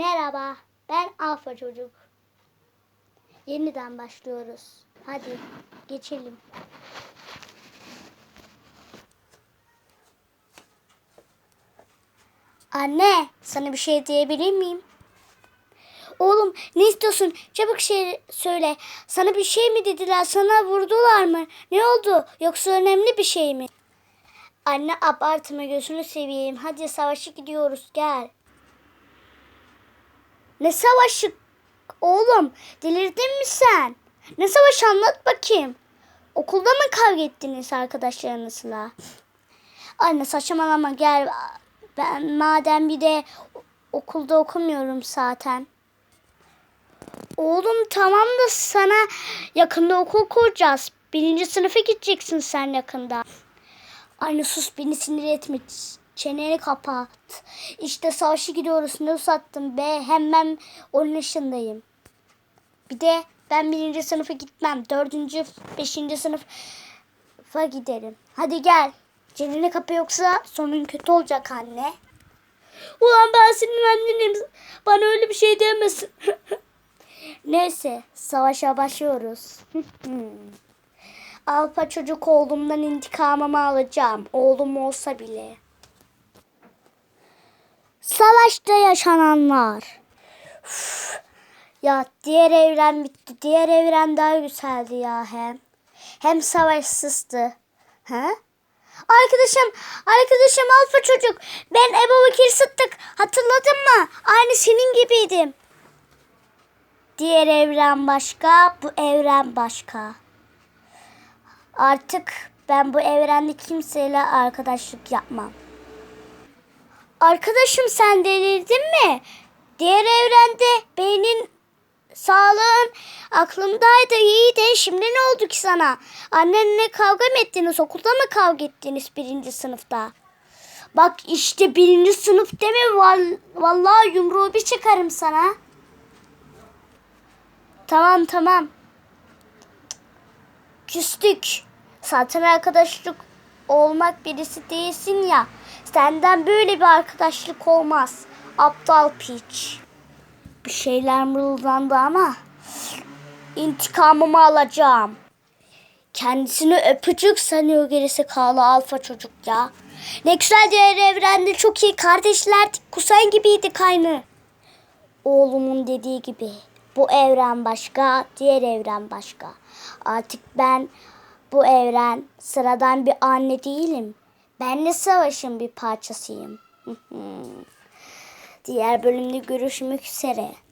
Merhaba, ben Alfa Çocuk. Yeniden başlıyoruz. Hadi geçelim. Anne, sana bir şey diyebilir miyim? Oğlum ne istiyorsun? Çabuk şey söyle. Sana bir şey mi dediler? Sana vurdular mı? Ne oldu? Yoksa önemli bir şey mi? Anne abartma gözünü seveyim. Hadi savaşa gidiyoruz gel. Ne savaşı? Oğlum delirdin mi sen? Ne savaşı anlat bakayım. Okulda mı kavga ettiniz arkadaşlarınızla? Anne saçmalama gel. Ben madem bir de okulda okumuyorum zaten. Oğlum tamam da sana yakında okul kuracağız. Birinci sınıfa gideceksin sen yakında. Anne sus beni sinir etme. Çeneni kapat. İşte savaşa gidiyoruz. Ne uzattın be? Hemen 10 yaşındayım. Bir de ben birinci sınıfa gitmem. Dördüncü, beşinci sınıfa giderim. Hadi gel. Çeneni kapa yoksa sonun kötü olacak anne. Ulan ben senin annenim. Bana öyle bir şey demesin. Neyse savaşa başlıyoruz. Alfa çocuk oğlumdan intikamımı alacağım. Oğlum olsa bile. Savaşta yaşananlar. Üf. Ya diğer evren bitti. Diğer evren daha güzeldi ya hem. Hem savaşsızdı. Ha? Arkadaşım, arkadaşım Alfa çocuk. Ben Ebu Bekir Sıddık. Hatırladın mı? Aynı senin gibiydim. Diğer evren başka, bu evren başka. Artık ben bu evrende kimseyle arkadaşlık yapmam. Arkadaşım sen delirdin mi? Diğer evrende beynin sağlığın aklımdaydı iyiydi. Şimdi ne oldu ki sana? Annenle kavga mı ettiniz? Okulda mı kavga ettiniz birinci sınıfta? Bak işte birinci sınıf deme val vallahi yumruğu bir çıkarım sana. Tamam tamam. Küstük. Zaten arkadaşlık olmak birisi değilsin ya. Senden böyle bir arkadaşlık olmaz. Aptal piç. Bir şeyler mırıldandı ama intikamımı alacağım. Kendisini öpücük sanıyor gerisi kalı alfa çocuk ya. Ne güzel diğer evrende çok iyi kardeşlerdik. Kusan gibiydik aynı. Oğlumun dediği gibi bu evren başka, diğer evren başka. Artık ben bu evren sıradan bir anne değilim. Ben de savaşın bir parçasıyım. diğer bölümde görüşmek üzere.